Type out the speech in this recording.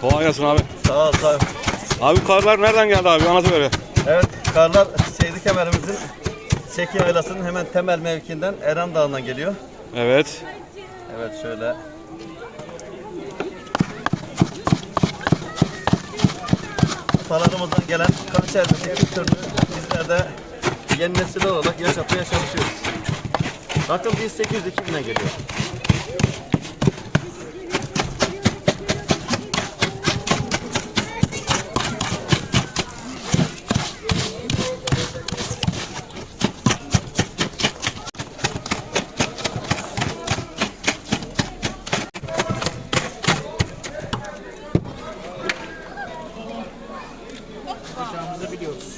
Kolay gelsin abi. Sağ ol, sağ ol. Abi karlar nereden geldi abi? Anlatı böyle. Evet, karlar Seydi Kemer'imizin Seki Yaylası'nın hemen temel mevkiinden Eren Dağı'ndan geliyor. Evet. Evet şöyle. Atalarımızdan gelen kanserli kültürünü bizler de yeni nesil olarak yaşatmaya çalışıyoruz. Bakın 1802 bine geliyor. ellos.